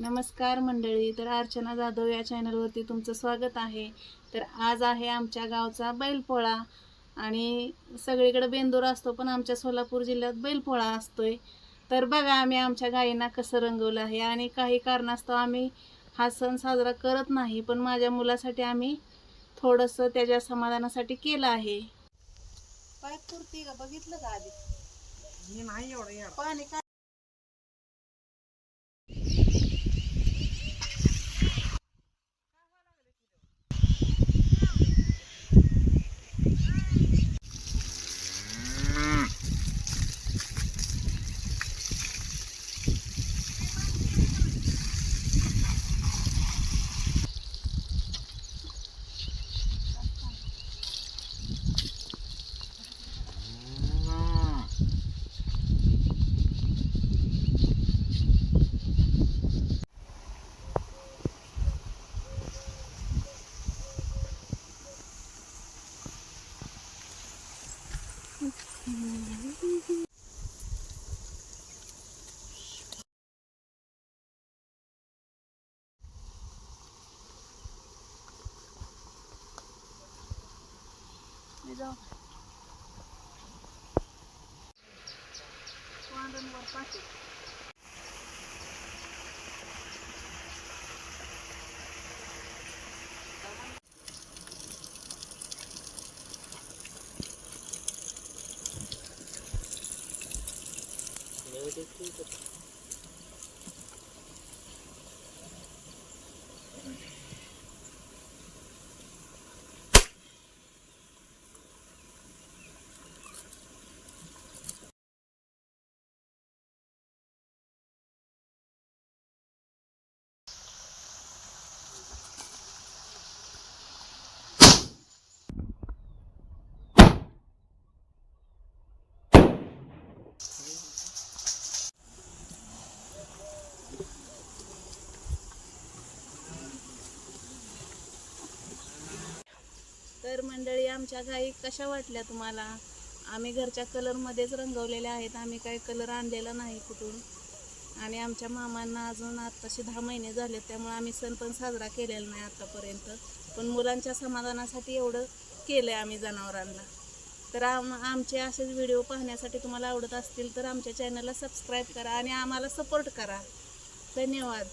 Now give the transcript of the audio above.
नमस्कार मंडळी तर अर्चना जाधव या चॅनलवरती तुमचं स्वागत आहे. तर आज आहे आमच्या गावचा बैलपोळा आणि सगळीकडे बेंदूर असतो पण आमच्या सोलापूर जिल्ह्यात बैलपोळा असतोय. तर बघा आम्ही आमच्या गायींना कसं रंगवलं आहे आणि काही कारणास्तव आम्ही हा सण साजरा करत नाही पण माझ्या मुलासाठी आम्ही थोडंसं त्याच्या समाधानासाठी केलं आहे. पाय पुरती का? बघितलं का आधी? मी नाही एवढं Cuando no lo pases. Very good people. तर मंडळी आमच्या गाई कशा वाटल्या तुम्हाला? आम्ही घरच्या कलरमध्येच रंगवलेल्या आहेत. आम्ही काही कलर आणलेला नाही कुठून. आणि आमच्या मामांना अजून आत्ताशी दहा महिने झाले त्यामुळे आम्ही सण पण साजरा केलेला नाही आत्तापर्यंत पण मुलांच्या समाधानासाठी एवढं केलं आहे आम्ही जनावरांना. तर आम आमचे असेच व्हिडिओ पाहण्यासाठी तुम्हाला आवडत असतील तर आमच्या चॅनलला सबस्क्राईब करा आणि आम्हाला सपोर्ट करा. धन्यवाद.